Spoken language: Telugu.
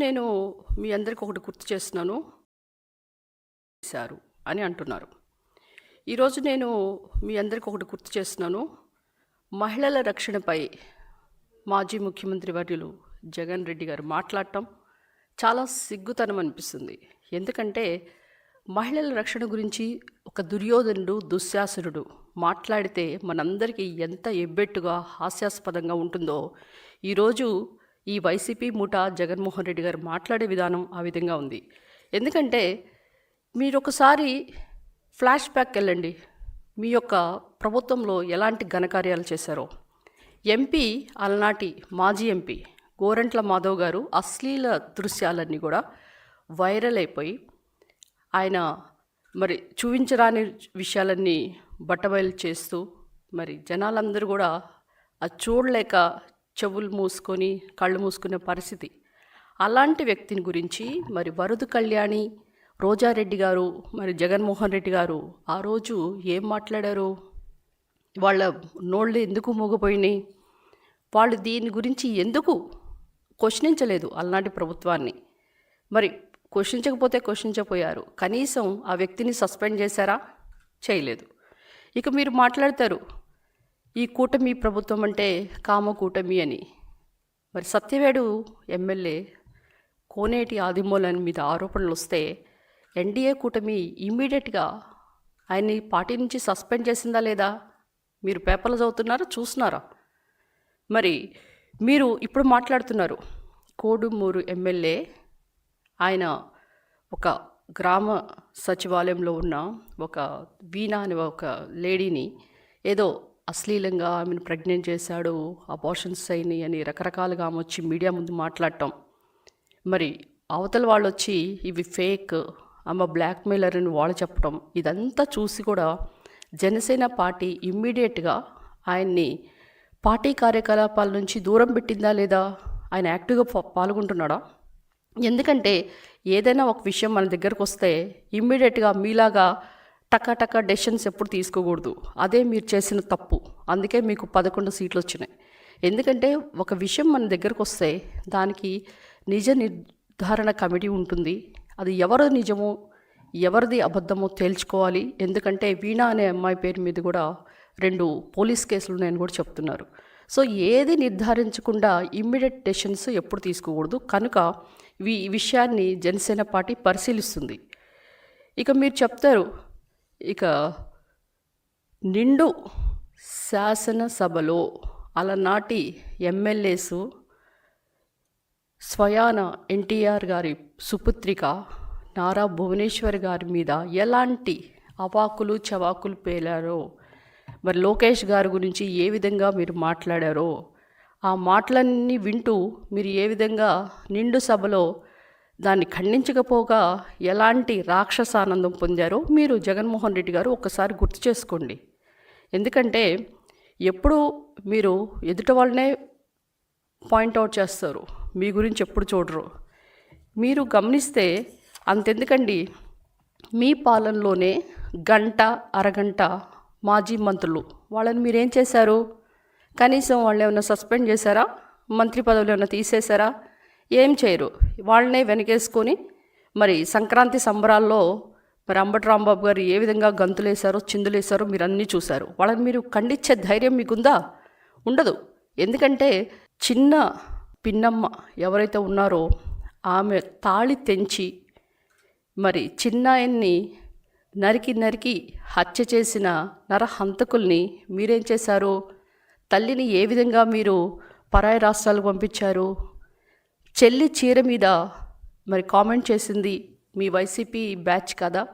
నేను మీ అందరికి ఒకటి గుర్తు చేస్తున్నాను. చేశారు అని అంటున్నారు. ఈరోజు నేను మీ అందరికి ఒకటి గుర్తు చేస్తున్నాను. మహిళల రక్షణపై మాజీ ముఖ్యమంత్రి వర్యులు జగన్ రెడ్డి గారు మాట్లాడటం చాలా సిగ్గుతనం అనిపిస్తుంది. ఎందుకంటే మహిళల రక్షణ గురించి ఒక దుర్యోధనుడు దుశ్శాసనుడు మాట్లాడితే మనందరికీ ఎంత ఎబ్బెట్టుగా హాస్యాస్పదంగా ఉంటుందో ఈరోజు ఈ వైసీపీ ముఠా జగన్మోహన్ రెడ్డి గారు మాట్లాడే విధానం ఆ విధంగా ఉంది. ఎందుకంటే మీరు ఒకసారి ఫ్లాష్ బ్యాక్ వెళ్ళండి. మీ యొక్క ప్రభుత్వంలో ఎలాంటి ఘనకార్యాలు చేశారో. ఎంపీ అలనాటి మాజీ ఎంపీ గోరంట్ల మాధవ్ గారు అశ్లీల దృశ్యాలన్నీ కూడా వైరల్ అయిపోయి ఆయన మరి చూపించరాని విషయాలన్నీ బట్టబయలు చేస్తూ మరి జనాలందరూ కూడా అది చూడలేక చెవులు మూసుకొని కళ్ళు మూసుకునే పరిస్థితి. అలాంటి వ్యక్తిని గురించి మరి వరదు కళ్యాణి రోజారెడ్డి గారు మరి జగన్మోహన్ రెడ్డి గారు ఆ రోజు ఏం మాట్లాడారు? వాళ్ళ నోళ్ళు ఎందుకు మూగపోయినాయి? వాళ్ళు దీని గురించి ఎందుకు క్వశ్చనించలేదు అలనాటి ప్రభుత్వాన్ని? మరి క్వశ్చించకపోతే క్వశ్చించపోయారు కనీసం ఆ వ్యక్తిని సస్పెండ్ చేశారా? చేయలేదు. ఇక మీరు మాట్లాడతారు. ఈ కూటమి ప్రభుత్వం అంటే కామ కూటమి అని. మరి సత్యవేడు ఎమ్మెల్యే కోనేటి ఆదిమూలన్ మీద ఆరోపణలు వస్తే ఎన్డీఏ కూటమి ఇమ్మీడియట్గా ఆయన్ని పార్టీ నుంచి సస్పెండ్ చేసిందా లేదా? మీరు పేపర్లు చదువుతున్నారా? చూస్తున్నారా? మరి మీరు ఇప్పుడు మాట్లాడుతున్నారు. కోడుమూరు ఎమ్మెల్యే ఆయన ఒక గ్రామ సచివాలయంలో ఉన్న ఒక వీణా అనే ఒక లేడీని ఏదో అశ్లీలంగా ఆమెను ప్రెగ్నెంట్ చేశాడు అబార్షన్స్ అయినాయి అని రకరకాలుగా ఆమె వచ్చి మీడియా ముందు మాట్లాడటం. మరి అవతల వాళ్ళు వచ్చి ఇవి ఫేక్ ఆమె బ్లాక్మెయిలర్ అని వాళ్ళు చెప్పడం ఇదంతా చూసి కూడా జనసేన పార్టీ ఇమ్మీడియట్గా ఆయన్ని పార్టీ కార్యకలాపాల నుంచి దూరం పెట్టిందా లేదా? ఆయన యాక్టివ్గా పాల్గొంటున్నాడా? ఎందుకంటే ఏదైనా ఒక విషయం మన దగ్గరకు వస్తే ఇమ్మీడియట్గా మీలాగా టకాటక డెసిషన్స్ ఎప్పుడు తీసుకోకూడదు. అదే మీరు చేసిన తప్పు. అందుకే మీకు పదకొండు సీట్లు వచ్చినాయి. ఎందుకంటే ఒక విషయం మన దగ్గరకు వస్తే దానికి నిజ నిర్ధారణ కమిటీ ఉంటుంది. అది ఎవరు నిజమో ఎవరిది అబద్ధమో తేల్చుకోవాలి. ఎందుకంటే వీణా అనే అమ్మాయి పేరు మీద కూడా రెండు పోలీస్ కేసులు నేను కూడా చెప్తున్నారు. సో ఏది నిర్ధారించకుండా ఇమ్మీడియట్ డెసిషన్స్ ఎప్పుడు తీసుకోకూడదు. కనుక ఈ విషయాన్ని జనసేన పార్టీ పరిశీలిస్తుంది. ఇక మీరు చెప్తారు ఇక నిండు శాసనసభలో అలనాటి ఎమ్మెల్యేసు స్వయాన ఎన్టీఆర్ గారి సుపుత్రిక నారా భువనేశ్వర్ గారి మీద ఎలాంటి అవాకులు చవాకులు పేలారో? మరి లోకేష్ గారి గురించి ఏ విధంగా మీరు మాట్లాడారో? ఆ మాటలన్నీ వింటూ మీరు ఏ విధంగా నిండు సభలో దాన్ని ఖండించకపోగా ఎలాంటి రాక్షసానందం పొందారో మీరు జగన్మోహన్ రెడ్డి గారు ఒక్కసారి గుర్తు చేసుకోండి. ఎందుకంటే ఎప్పుడు మీరు ఎదుట వాళ్ళనే పాయింట్అవుట్ చేస్తారు. మీ గురించి ఎప్పుడు చూడరు. మీరు గమనిస్తే అంతెందుకండి? మీ పాలనలోనే గంట అరగంట మాజీ మంత్రులు వాళ్ళని మీరేం చేశారు? కనీసం వాళ్ళు ఏమైనా సస్పెండ్ చేశారా? మంత్రి పదవులు ఏమైనా తీసేశారా? ఏం చేయరు. వాళ్ళనే వెనకేసుకొని మరి సంక్రాంతి సంబరాల్లో మరి అంబటి రాంబాబు గారు ఏ విధంగా గంతులేశారో చిందులేశారో మీరు అన్నీ చూశారు. వాళ్ళని మీరు ఖండించే ధైర్యం మీకుందా? ఉండదు. ఎందుకంటే చిన్న పిన్నమ్మ ఎవరైతే ఉన్నారో ఆమె తాళి తెంచి మరి చిన్నాయన్ని నరికి నరికి హత్య చేసిన నరహంతకుల్ని మీరేం చేశారు? తల్లిని ఏ విధంగా మీరు పరాయి రాష్ట్రాలకు పంపించారు? చెల్లి చీర మీద మరి కామెంట్ చేసింది మీ వైసీపీ బ్యాచ్ కదా.